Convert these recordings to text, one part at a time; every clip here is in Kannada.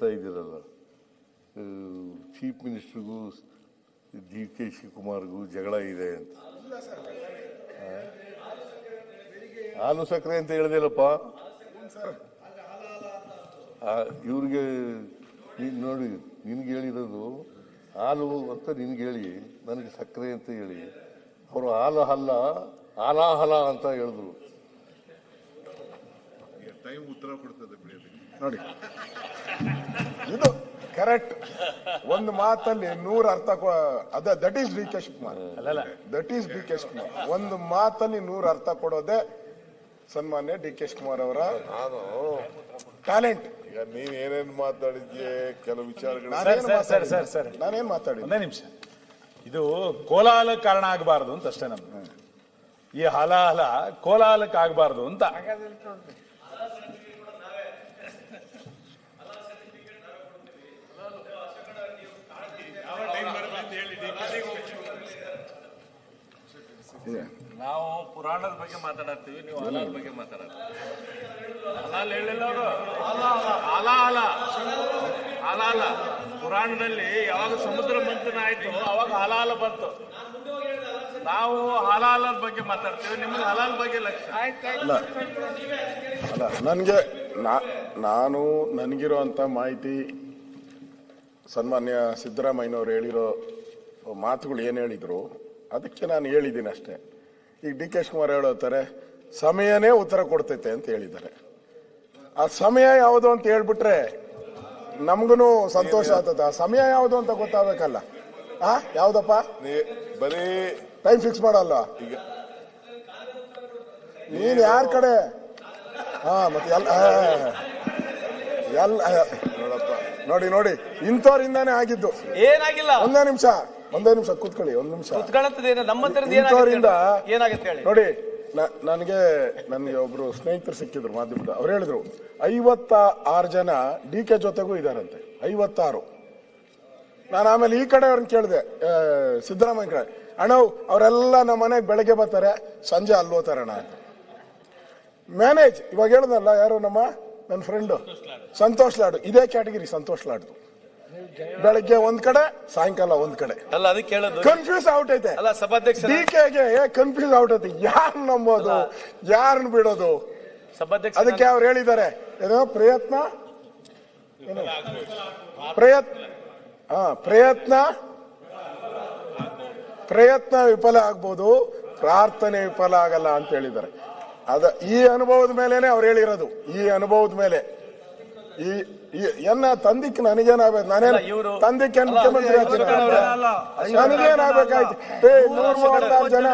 ಹೇಳ್ತಾ ಇದ್ದೀರಲ್ಲ. ಚೀಫ್ ಮಿನಿಸ್ಟ್ರಿಗೂ ಡಿ ಕೆ ಶಿವಕುಮಾರ್ಗೂ ಜಗಳ ಇದೆ ಅಂತ? ಹಾಲು ಸಕ್ಕರೆ ಅಂತ ಹೇಳ್ದಿಲ್ಲಪ್ಪ ಇವ್ರಿಗೆ ನೀನು ನೋಡಿ ನಿನ್ಗೆ ಹೇಳಿರೋದು ಹಾಲು ಅಂತ ನಿನ್ಗೆ ಹೇಳಿ ನನಗೆ ಸಕ್ಕರೆ ಅಂತ ಹೇಳಿ ಅವರು ಹಾಲು ಹಲ್ಲ ಹಾಲಾಹಲ ಅಂತ ಹೇಳಿದ್ರು. ಟೈಮ್ ಉತ್ತರ ಕೊಡ್ತದೆ ನೋಡಿ. ಕರೆಕ್ಟ್. ಒಂದು ಮಾತಲ್ಲಿ ನೂರ ಅರ್ಥ ಕೊ- ಅದ that is D K Shivakumar. That is D K Shivakumar. ಒಂದು ಮಾತಲ್ಲಿ ನೂರ ಅರ್ಥ ಕೊಡೋದೆ ಸನ್ಮಾನ್ಯ ಡಿ ಕೆಶ್ ಕುಮಾರ್ ಅವರ ಟ್ಯಾಲೆಂಟ್ ಈಗ ನೀನ್ ಏನೇನ್ ಮಾತಾಡಿದ್ಯೆ? ಕೆಲವು ವಿಚಾರಗಳು. ನಾನೇನು ಸರ್, ಸರ್, ಸರ್. ನಾನೇನ್ ಮಾತಾಡಿದ್ದೆ? ಒಂದೇ ನಿಮಿಷ. ಇದು ಕೋಲಾಹಲ ಕಾರಣ ಆಗಬಾರದು ಅಂತ ಅಷ್ಟೇ ನಮ್ದು. ಈ ಹಲಾಹಲ ಕೋಲಾಹಲಕ್ಕೆ ಆಗಬಾರದು ಅಂತ. ಇದೆ. ನಾವು ಪುರಾಣದ ಬಗ್ಗೆ ಮಾತಾಡತ್ತೀವಿ ನೀವು ಹಲಾಲ್ ಬಗ್ಗೆ ಮಾತಾಡತ್ತೀವಿ ಹಲಾಲ್ ಹೇಳಿಲ್ಲ ಅವರು. ಅಲ ಅಲ ಅಲ ಅಲ ಪುರಾಣದಲ್ಲಿ ಯಾವಾಗ ಸಮುದ್ರ ಮಂಥನ ಆಯ್ತು ಅವಾಗ ಹಲಾಲ ಬಂತು. ನಾವು ಹಲಾಲದ ಬಗ್ಗೆ ಮಾತಾಡ್ತೀವಿ ನಿಮ್ಗೆ ಹಲಾಲ್ ಬಗ್ಗೆ ಲಕ್ಷ. ಅಲ್ಲ ಅಲ್ಲ ನನಗೆ ನಾನು ನನಗಿರುವಂತ ಮಾಹಿತಿ ಸನ್ಮಾನ್ಯ ಸಿದ್ದರಾಮಯ್ಯನವ್ರು ಹೇಳಿರೋ ಮಾತುಗಳು ಏನು ಹೇಳಿದ್ರು ಅದಕ್ಕೆ ನಾನು ಹೇಳಿದ್ದೀನಿ ಅಷ್ಟೇ. ಈಗ ಡಿ ಕೆ ಶಿವಕುಮಾರ್ ಹೇಳೋತಾರೆ ಸಮಯನೇ ಉತ್ತರ ಕೊಡ್ತೈತೆ ಅಂತ ಹೇಳಿದ್ದಾರೆ. ಆ ಸಮಯ ಯಾವುದು ಅಂತ ಹೇಳ್ಬಿಟ್ರೆ ನಮ್ಗೂ ಸಂತೋಷ ಆಗ್ತದೆ. ಆ ಸಮಯ ಯಾವುದು ಅಂತ ಗೊತ್ತಾಗಬೇಕಲ್ಲ. ಆ ಯಾವ್ದಪ್ಪ? ನೀ ಬರೀ ಟೈಮ್ ಫಿಕ್ಸ್ ಮಾಡಲ್ಲ. ಈಗ ನೀನ್ ಯಾರ ಕಡೆ? ಹಾ ಮತ್ತೆ ಎಲ್ಲ ಎಲ್ಲ ನೋಡಪ್ಪ. ನೋಡಿ ನೋಡಿ. ಇಂಥವ್ರಿಂದಾನೇ ಆಗಿದ್ದು. ಏನಾಗಿಲ್ಲ. ಒಂದೇ ನಿಮಿಷ. ಒಂದೇ ನಿಮಿಷ ಕೂತ್ಕೊಳ್ಳಿ ಒಂದ್ ನಿಮಿಷ. ಕುತ್ಕೊಳ್ಳೋದೇನು ನಮ್ಮ ಹತ್ರದ ಇಂಥವ್ರಿಂದ ಏನಾಗುತ್ತೆ ಹೇಳಿ? ನೋಡಿ ನನಗೆ ನನಗೆ ಒಬ್ರು ಸ್ನೇಹಿತರು ಸಿಕ್ಕಿದ್ರು ಮಾಧ್ಯಮದ ಅವ್ರು ಹೇಳಿದ್ರು ಐವತ್ತ ಆರು ಜನ ಡಿ ಕೆ ಜೊತೆಗೂ ಇದಾರಂತೆ ಐವತ್ತಾರು. ನಾನು ಆಮೇಲೆ ಈ ಕಡೆ ಅವ್ರನ್ನ ಕೇಳಿದೆ ಸಿದ್ದರಾಮಯ್ಯ ಕಡೆ ಅಣ್ಣ ಅವರೆಲ್ಲ ನಮ್ಮ ಮನೆಗೆ ಬೆಳಗ್ಗೆ ಬರ್ತಾರೆ ಸಂಜೆ ಅಲ್ಲಿ ಹೋಗ್ತಾರಣ ಅಂತ. ಮ್ಯಾನೇಜ್ ಇವಾಗ ಹೇಳ್ದಲ್ಲ ಯಾರು ನಮ್ಮ? ನನ್ನ ಫ್ರೆಂಡು ಸಂತೋಷ್ ಲಾಡು. ಇದೇ ಕ್ಯಾಟಗಿರಿ ಸಂತೋಷ್ ಲಾಡ್ದು. ಬೆಳಗ್ಗೆ ಒಂದ್ ಕಡೆ ಸಾಯಂಕಾಲ ಒಂದ್ ಕಡೆ. ಅಲ್ಲ ಅದಕ್ಕೆ ಕೇಳೋದು. ಕನ್ಫ್ಯೂಸ್ ಔಟೈತೆ ಅಲ್ಲ ಸಭಾಧ್ಯಕ್ಷ ಡಿಕೆಗೆ ಕನ್ಫ್ಯೂಸ್ ಕನ್ಫ್ಯೂಸ್ ಐತೆ. ಯಾರು ನಂಬೋದು? ಯಾರನ್ನ ಬಿಡೋದು? ಸಭಾಧ್ಯಕ್ಷ ಅದಕ್ಕೆ ಅವ್ರು ಹೇಳಿದ್ದಾರೆ. ಏನೋ ಪ್ರಯತ್ನ? ಪ್ರಯತ್ನ ಹಾ ಪ್ರಯತ್ನ? ಪ್ರಯತ್ನ ವಿಫಲ ಆಗ್ಬೋದು. ಪ್ರಾರ್ಥನೆ ವಿಫಲ ಆಗಲ್ಲ ಅಂತ ಹೇಳಿದ್ದಾರೆ. ಅದ ಈ ಅನುಭವದ ಮೇಲೇನೆ ಅವ್ರು ಹೇಳಿರೋದು. ಈ ಅನುಭವದ ಮೇಲೆ. ಈ ಎನ್ನ ತಂದಿಕ್ ನನಗೇನಾಗ್ಬೇಕು? ನಾನೇನು ತಂದಿಕ್ಕೆ ಮುಖ್ಯಮಂತ್ರಿ ನನಗೇನಾಗ್ಬೇಕಾಯ್ತು? ಏ ನೂರ ಮೂವತ್ತಾರು ಜನ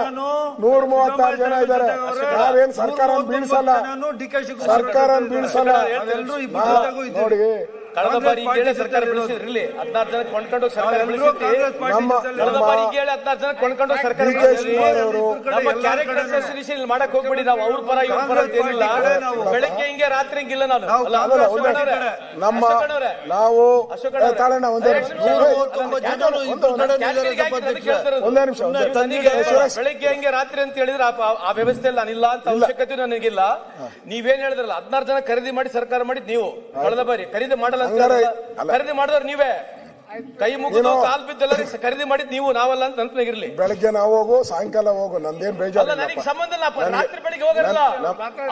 ನೂರ ಮೂವತ್ತಾರು ಜನ ಇದ್ದಾರೆ. ನಾವೇನ್ ಸರ್ಕಾರ ಬೀಳ್ಸಲ್ಲ? ಸರ್ಕಾರ ಬೀಳ್ಸಲ್ಲ? ನೋಡಿ. ಕಳೆದ ಬಾರಿ ಸರ್ಕಾರ ಹದಿನಾರು ಜನ ಕೊಂಡ್ಕೊಂಡು ಸರ್ಕಾರ ಬೆಳೆಸಿದ್ರಿ ಕಳೆದ ಬಾರಿ ಹದಿನಾರು ಜನ ಕೊಂಡ್ಕೊಂಡು ಸರ್ಕಾರ ನಮ್ಮ ಕ್ಯಾರೆಕ್ಟರ್ ಅಸೋಸಿಯೇಷನ್ ಮಾಡಕ್ ಹೋಗ್ಬಿಡಿ ನಾವು. ಅವ್ರ ಪರ ಇವ್ರ ಪರ ಅಂತ ಏನಿಲ್ಲ ಬೆಳಗ್ಗೆ ಹಿಂಗೆ ರಾತ್ರಿ ಹಿಂಗಿಲ್ಲ ನಾನು. ನಮ್ಮ ನಾವು. ತಾಳಣ್ಣ ಒಂದೇ ಒಂದೇ- ನಿಮಿಷ. ಬೆಳಗ್ಗೆ ಹಂಗೆ ರಾತ್ರಿ ಅಂತ ಹೇಳಿದ್ರೆ ಆ- ವ್ಯವಸ್ಥೆಯಲ್ಲಿ ನಾನಿಲ್ಲ ಅಂತ ಅವಶ್ಯಕತೆ ನನಗಿಲ್ಲ. ನೀವೇನ್ ಹೇಳಿದ್ರಲ್ಲ ಹದಿನಾರು ಜನ ಖರೀದಿ ಮಾಡಿ ಸರ್ಕಾರ ಮಾಡಿದ್ ನೀವು. ಕಳೆದ ಬಾರಿ ಖರೀದಿ ಮಾಡಲ್ಲ ಖರೀದಿ ಮಾಡಿದವ್ರು ನೀವೇ. ಕೈ ಮುಗಿದು ನೀನು- ಕಾಲ್ ಬಿದ್ದೆಲ್ಲ ಖರೀದಿ ಮಾಡಿದ್ ನೀವು ನಾವಲ್ಲ ಅಂತ ನೆನಪಿನಾಗಿರ್ಲಿ. ಬೆಳಗ್ಗೆ ನಾವು ಹೋಗು ಸಾಯಂಕಾಲ ಹೋಗು ನಂದೇನ್ ಅಲ್ಲ ಬೇಜಾರಿಲ್ಲ ನನಗೆ ಸಂಬಂಧ ಇಲ್ಲ ಅಪ್ಪ. ರಾತ್ರಿ ಬೆಳಿಗ್ಗೆ ಹೋಗಲ್ಲ.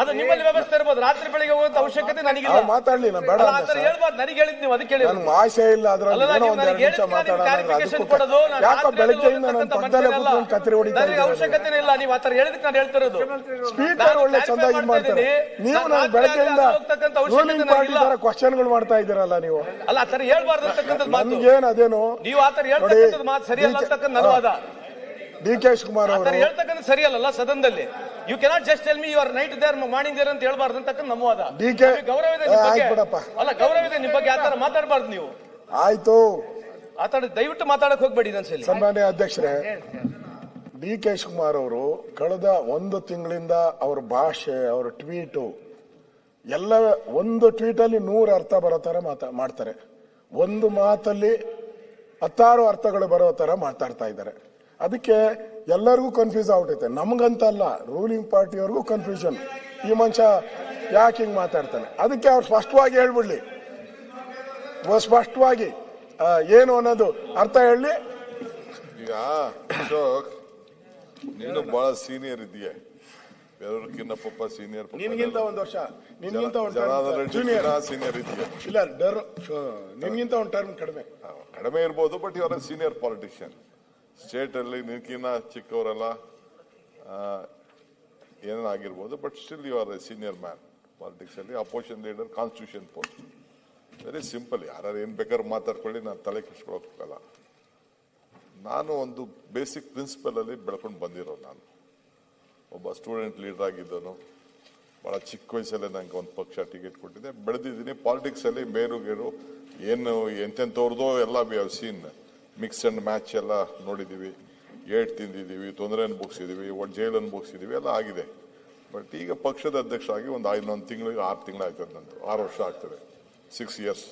ಅದು ನಿಮ್ಮಲ್ಲಿ ವ್ಯವಸ್ಥೆ ಇರ್ಬೋದು. ರಾತ್ರಿ ಬೆಳಿಗ್ಗೆ ಹೋಗುವಂತ ಅವಶ್ಯಕತೆ ನನಗಿಲ್ಲ. ಅವ್ರು ಮಾತಾಡ್ಲಿ ನಾನು ಬೇಡ ಅಲ್ಲ, ಆ ಅಂದೆ ಥರ ಸರ್. ಹೇಳ್ಬಾರ್ದು. ನನಗೆ ಹೇಳಿದ್ ನೀವು ಅದಕ್ಕೆ ಹೇಳಿದ್ರು ನನ್ಗೆ ಆಸೆ ಇಲ್ಲ ಅದ್ರಲ್ಲಿ ನಾನು ಏನೋ ನೀವು ಒಂದ್ ನನಗೆ ಎರಡು ನಿಮಿಷ ಹೇಳಿದ್ರೆ ಮಾತಾಡೋಣ ನನಗೆ ಅಂದ್ರೆ clarification ಅದಕ್ಕೂ ಕೊಡೋದು, ನಾನು ಯಾಕೋ ರಾತ್ರಿ ಬೆಳಗ್ಗೆಯಿಂದ ನನ್ನ ಹೋಗ್ತಕ್ಕಂಥ ಪಕ್ಕದಲ್ಲೇ ಮನುಷ್ಯನಲ್ಲ. ಕೂತ್ಕೊಂಡು ಕತ್ರಿ ಹೊಡಿತಾ ನನಗೆ. ಅವಶ್ಯಕತೆ ಇಲ್ಲ ನೀವು ಆತರ ಹೇಳಿದಕ್ಕೆ ನಾನು ಹೇಳ್ತಿರೋದು. ಸ್ಪೀಕರ್ ನಾನು ಒಳ್ಳೆ clarify ಚಂದಾಗಿ ಮಾಡ್ತಾ ಮಾಡ್ತಾರೆ. ಇದ್ದೀನಿ. ನೀವು ನಾನು ನಾನು ಬೆಳಗ್ಗೆಯಿಂದ ಅಲ್ಲಿ ಅವಶ್ಯಕತೆ ರೂಲಿಂಗ್ ಪಾರ್ಟಿ ನನಗಿಲ್ಲ. ತರ ಕ್ವಶನ್ಗಳು ಮಾಡ್ತಾ ಇದ್ದೀರಲ್ಲ ನೀವು. ಅಲ್ಲ ಆತರ ಹೇಳ್ಬಾರ್ದು ಅಂತಕ್ಕಂಥದ್ದು ಮಾತು. ನನ್ಗೇನ್ ಅದೇನು ನೀವು ಆತರ ಹೇಳ್ತಕ್ಕಂಥದ್ದು ಮಾತು ಸರಿಯಲ್ಲ ಅಂತಕ್ಕಂಥ ನನ್ನ ವಾದ ಡಿ ಕೆ ಶಿವಕುಮಾರ್ ಆತರ ಅವರು. ಹೇಳ್ತಕ್ಕಂಥ ಸರಿಯಲ್ಲ ಸದನದಲ್ಲಿ. You cannot just tell me your night there morning there ಅಂತ ಹೇಳ್ಬಾರ್ದು ಅಂತಕ್ಕಂಥ ನಮ್ಮ ವಾದ ಕೆ ಗೌರವ ಇದೆ ನಿಮ್ಮ ಬಗ್ಗೆ. ಅಲ್ಲ ಗೌರವ ಇದೆ ನಿಮ್ಮ ಬಗ್ಗೆ ಆತರ ಮಾತಾಡಬಾರ್ದು ನೀವು. ಆಯ್ತು. ಆತರ ದಯವಿಟ್ಟು ಮಾತಾಡಕ್ ಹೋಗ್ಬೇಡಿ ಇನ್ನೊಂದ್ಸಲಿ ಸನ್ಮಾನ್ಯ ಅಧ್ಯಕ್ಷರೇ ಡಿ ಕೆ ಶಿವಕುಮಾರ್ ಅವರು ಕಳೆದ ಒಂದು ತಿಂಗಳಿಂದ ಅವ್ರ ಭಾಷೆ ಅವ್ರ ಟ್ವೀಟು ಎಲ್ಲ ಒಂದು ಟ್ವೀಟಲ್ಲಿ ನೂರು ಅರ್ಥ ಬರೋ ಥರ ಮಾತಾ ಮಾಡ್ತಾರೆ. ಒಂದು ಮಾತಲ್ಲಿ ಹತ್ತಾರು ಅರ್ಥಗಳು ಬರೋ ಥರ ಮಾತಾಡ್ತಾ ಇದ್ದಾರೆ. ಅದಕ್ಕೆ ಎಲ್ಲರಿಗೂ ಕನ್ಫ್ಯೂಸ್ ಆಗ್ಬಿಟ್ಟೈತೆ ನಮಗಂತಲ್ಲ ರೂಲಿಂಗ್ ಪಾರ್ಟಿಯವ್ರಿಗೂ ಕನ್ಫ್ಯೂಷನ್ ಈ ಮನುಷ್ಯ ಯಾಕೆ ಹಿಂಗೆ ಮಾತಾಡ್ತಾನೆ? ಅದಕ್ಕೆ ಅವ್ರು ಸ್ಪಷ್ಟವಾಗಿ ಹೇಳ್ಬಿಡ್ಲಿ. ಸ್ಪಷ್ಟವಾಗಿ. ಏನು ಅನ್ನೋದು ಅರ್ಥ ಹೇಳಿ. ಈಗ ನೀನು ಬಹಳ ಸೀನಿಯರ್ ಇದೆಯಾ ಬೇರೆಯವ್ರಕ್ಕಿಂತ ಪಾಪ ಸೀನಿಯರ್ ನಿನ್ಗಿಂತ ಒಂದು ವರ್ಷ ನಿನ್ಗಿಂತ ಒಂದು ಜೂನಿಯರ್ ಸೀನಿಯರ್ ಇದೆಯಾ? ಇಲ್ಲ ಡರ್ ನಿನ್ಗಿಂತ ಒಂದು ಟರ್ಮ್ ಕಡಿಮೆ. ಕಡಿಮೆ ಇರ್ಬೋದು ಬಟ್ ಇವರ ಸೀನಿಯರ್ ಪಾಲಿಟಿಷಿಯನ್ ಸ್ಟೇಟ್ ಅಲ್ಲಿ ನಿನ್ಕಿನ್ನ ಚಿಕ್ಕವರೆಲ್ಲ ಏನಾಗಿರ್ಬೋದು but still you are a senior man politics ಅಲ್ಲಿ opposition leader constitution post very simple ಯಾರು ಏನ್ ಬೇಕಾದ್ರೂ ಮಾತಾಡ್ಕೊಳ್ಳಿ ನಾನು ತಲೆ ಕೆಡ್ಸ್ಕೊಳಕ್ ಹೋಗಲ್ಲ. ನಾನು ಒಂದು ಬೇಸಿಕ್ ಪ್ರಿನ್ಸಿಪಲ್ ಅಲ್ಲಿ ಬೆಳ್ಕೊಂಡು ಬಂದಿರೋ ನಾನು. ಒಬ್ಬ ಸ್ಟೂಡೆಂಟ್ ಲೀಡರ್ ಆಗಿದ್ದನು ಬಹಳ ಚಿಕ್ಕ ವಯಸ್ಸಲ್ಲೇ ನನಗೆ ಒಂದು ಪಕ್ಷ ಟಿಕೆಟ್ ಕೊಟ್ಟಿದೆ. ಬೆಳೆದಿದ್ದೀನಿ. ಪಾಲಿಟಿಕ್ಸಲ್ಲಿ ಬೇರು ಗೇರು ಏನು ಎಂತೆಂಥವ್ರದೋ ಎಲ್ಲ we have seen mix and match ಎಲ್ಲ ನೋಡಿದ್ದೀವಿ. ಏಟ್ ತಿಂದಿದ್ದೀವಿ. ತೊಂದರೆ ಅನುಭವಿಸಿದ್ದೀವಿ ಒಟ್ಟು ಜೈಲು ಅನುಭವಿಸಿದ್ದೀವಿ ಎಲ್ಲ ಆಗಿದೆ. ಬಟ್ ಈಗ ಪಕ್ಷದ ಅಧ್ಯಕ್ಷರಾಗಿ ಒಂದು ಇನ್ನೊಂದು ತಿಂಗಳಿಗೆ ಆರು ತಿಂಗಳು ಆಗ್ತದೆ ನಂದು. ಆರು ವರ್ಷ ಆಗ್ತದೆ. ಸಿಕ್ಸ್ ಇಯರ್ಸ್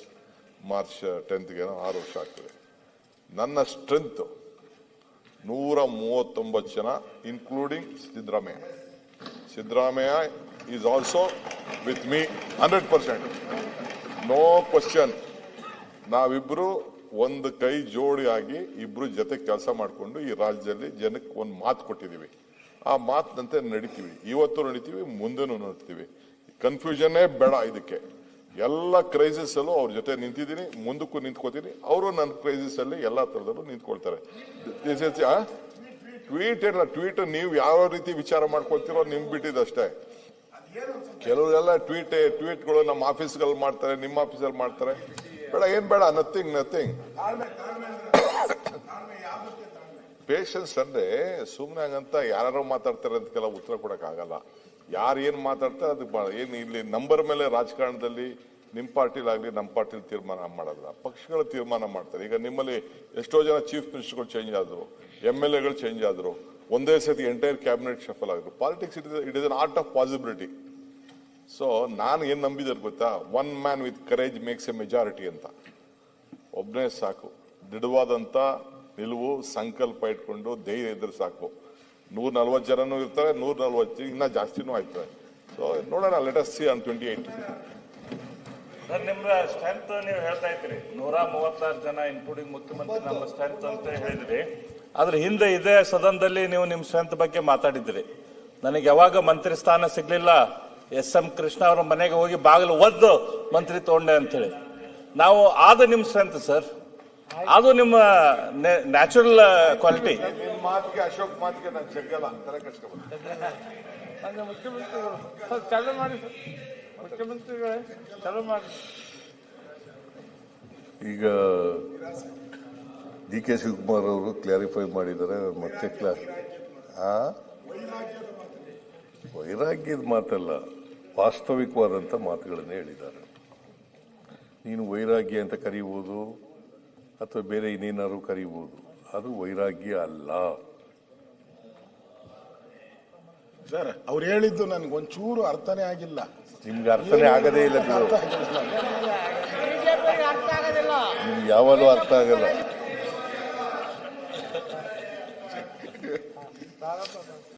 ಮಾರ್ಚ್ ಟೆಂತ್ಗೆ ಆರು ವರ್ಷ ಆಗ್ತದೆ. ನನ್ನ ಸ್ಟ್ರೆಂತ್ ನೂರ ಮೂವತ್ತೊಂಬತ್ತು ಜನ including Siddaramaiah. Siddaramaiah is also with me hundred percent no question ನಾವಿಬ್ಬರು ಒಂದು ಕೈ ಜೋಡಿಯಾಗಿ ಇಬ್ಬರು ಜೊತೆ ಕೆಲಸ ಮಾಡಿಕೊಂಡು ಈ ರಾಜ್ಯದಲ್ಲಿ ಜನಕ್ಕೆ ಒಂದು ಮಾತು ಕೊಟ್ಟಿದ್ದೀವಿ ಆ ಮಾತಿನಂತೆ ನಡಿತೀವಿ. ಇವತ್ತು ನಡಿತೀವಿ, ಮುಂದೆನೂ ನಡಿತೀವಿ. ಕನ್ಫ್ಯೂಷನ್ನೇ ಬೇಡ ಇದಕ್ಕೆ. ಎಲ್ಲ ಕ್ರೈಸಿಸ್ ಅಲ್ಲೂ ಅವ್ರ ಜೊತೆ ನಿಂತಿದ್ದೀನಿ, ಮುಂದಕ್ಕೂ ನಿಂತ್ಕೋತೀನಿ. ಅವರು ನನ್ನ ಕ್ರೈಸಿಸ್ ಅಲ್ಲಿ ಎಲ್ಲಾ ತರದಲ್ಲೂ ನಿಂತ್ಕೊಳ್ತಾರೆ. ಟ್ವೀಟ್ ಇಲ್ಲ ಟ್ವೀಟ್ ನೀವು ಯಾವ ರೀತಿ ವಿಚಾರ ಮಾಡ್ಕೊಳ್ತೀರೋ ನಿಮ್ಗೆ ಬಿಟ್ಟಿದ್ದಷ್ಟೇ ಕೆಲವರೆಲ್ಲ ಟ್ವೀಟ್ ಟ್ವೀಟ್ಗಳು ನಮ್ಮ ಆಫೀಸ್ಗಳಲ್ಲಿ ಮಾಡ್ತಾರೆ, ನಿಮ್ಮ ಆಫೀಸಲ್ಲಿ ಮಾಡ್ತಾರೆ. ಬೇಡ, ಏನ್ ಬೇಡ ನಥಿಂಗ್ ನಥಿಂಗ್ ಪೇಷನ್ಸ್ ಅಂದ್ರೆ ಸುಮ್ಮನೆ ಹಂಗಂತ ಯಾರು ಮಾತಾಡ್ತಾರೆ ಅಂತ ಕೆಲವು ಉತ್ತರ ಕೊಡಕ್ ಆಗಲ್ಲ ಯಾರು ಏನು ಮಾತಾಡ್ತಾರೆ ಅದಕ್ಕೆ ಭಾಳ ಏನು ಇಲ್ಲಿ ನಂಬರ್ ಮೇಲೆ ರಾಜಕಾರಣದಲ್ಲಿ ನಿಮ್ಮ ಪಾರ್ಟಿಲಾಗಲಿ ನಮ್ಮ ಪಾರ್ಟಿಲಿ ತೀರ್ಮಾನ ಮಾಡೋದಿಲ್ಲ. ಪಕ್ಷಗಳು ತೀರ್ಮಾನ ಮಾಡ್ತಾರೆ. ಈಗ ನಿಮ್ಮಲ್ಲಿ ಎಷ್ಟೋ ಜನ ಚೀಫ್ ಮಿನಿಸ್ಟರ್ಗಳು ಚೇಂಜ್ ಆದರು, ಎಂ ಎಲ್ ಎಗಳು ಚೇಂಜ್ ಆದರು, ಒಂದೇ ಸತಿ ಎಂಟೈರ್ ಕ್ಯಾಬಿನೆಟ್ ಶಫಲ್ ಆಗಿದ್ರು. Politics it it is an art of possibility so ನಾನು ಏನು ನಂಬಿದ್ದಾರೆ ಗೊತ್ತಾ? One man with courage makes a majority ಅಂತ. ಒಬ್ಬನೇ ಸಾಕು. ದೃಢವಾದಂಥ ನಿಲುವು, ಸಂಕಲ್ಪ ಇಟ್ಕೊಂಡು ಧೈರ್ಯ ಇದ್ರೆ ಸಾಕು. ನೂರ ನಲ್ವತ್ತು ಜನನೂ ಇರ್ತಾರೆ ನೂರ ನಲ್ವತ್ತು ಇನ್ನ ಜಾಸ್ತಿನೂ ಆಯ್ತದೆ ಸೊ ನೋಡೋಣ let us see on twenty eight sir ನಿಮ್ಮ ಸ್ಟ್ರೆಂತ್ ನೀವು ಹೇಳ್ತಾ ಇದ್ರಿ ನೂರ ಮೂವತ್ತಾರು ಜನ ಇನ್ಕ್ಲೂಡಿಂಗ್ ಮುಖ್ಯಮಂತ್ರಿ, ನಮ್ಮ ಸ್ಟ್ರೆಂತ್ ಅಂತ ಹೇಳಿದ್ರಿ. ಆದ್ರೆ ಹಿಂದೆ ಇದೇ ಸದನದಲ್ಲಿ ನೀವು ನಿಮ್ಮ ಸ್ಟ್ರೆಂತ್ ಬಗ್ಗೆ ಮಾತಾಡಿದ್ರಿ. ನನಗೆ ಯಾವಾಗ ಮಂತ್ರಿ ಸ್ಥಾನ ಸಿಗ್ಲಿಲ್ಲ, ಎಸ್ ಎಂ ಕೃಷ್ಣ ಅವರ ಮನೆಗೆ ಹೋಗಿ ಬಾಗಿಲು ಒದ್ದು ಮಂತ್ರಿ ತಗೊಂಡೆ ಅಂತೇಳಿ. ನಾವು ಆದ ನಿಮ್ಮ ಸ್ಟ್ರೆಂತ್ ಸರ್ ಅದು ನಿಮ್ಮ ನ್ಯಾಚುರಲ್ ಕ್ವಾಲಿಟಿ ನಿಮ್ ಮಾತಿಗೆ ಅಶೋಕ್ ಮಾತಿಗೆ ನಾನು ಜಗ್ಗಲ್ಲ ತಲೆ ಕಟ್ಸ್ಕೊಬಾರ್ದು. ಚಾಲು ಮಾಡಿ. ಮುಖ್ಯಮಂತ್ರಿಗಳೇ ಚಾಲು ಮಾಡಿ. ಈಗ ಡಿ ಕೆ ಶಿವಕುಮಾರ್ ಅವರು ಕ್ಲಾರಿಫೈ ಮಾಡಿದ್ದಾರೆ ಮತ್ತೆ ಕ್ಲಾ ಆ? ವೈರಾಗ್ಯದ ಮಾತಲ್ಲ ವಾಸ್ತವಿಕವಾದಂಥ ಮಾತುಗಳನ್ನು ಹೇಳಿದ್ದಾರೆ. ನೀನು ವೈರಾಗ್ಯ ಅಂತ ಕರೀಬೋದು ಅಥವಾ ಬೇರೆ ಇನ್ನೇನಾದ್ರು ಕರಿಬೋದು. ಅದು ವೈರಾಗ್ಯ ಅಲ್ಲ. ಸರ್ ಅವ್ರು ಹೇಳಿದ್ದು ನನ್ಗೆ ಒಂಚೂರು ಅರ್ಥನೇ ಆಗಿಲ್ಲ. ನಿಮ್ಗೆ ಅರ್ಥನೇ ಆಗದೇ ಇಲ್ಲ ನಿಮ್ಗೆ ಯಾವಾಗಲೂ ಅರ್ಥ ಆಗಲ್ಲ.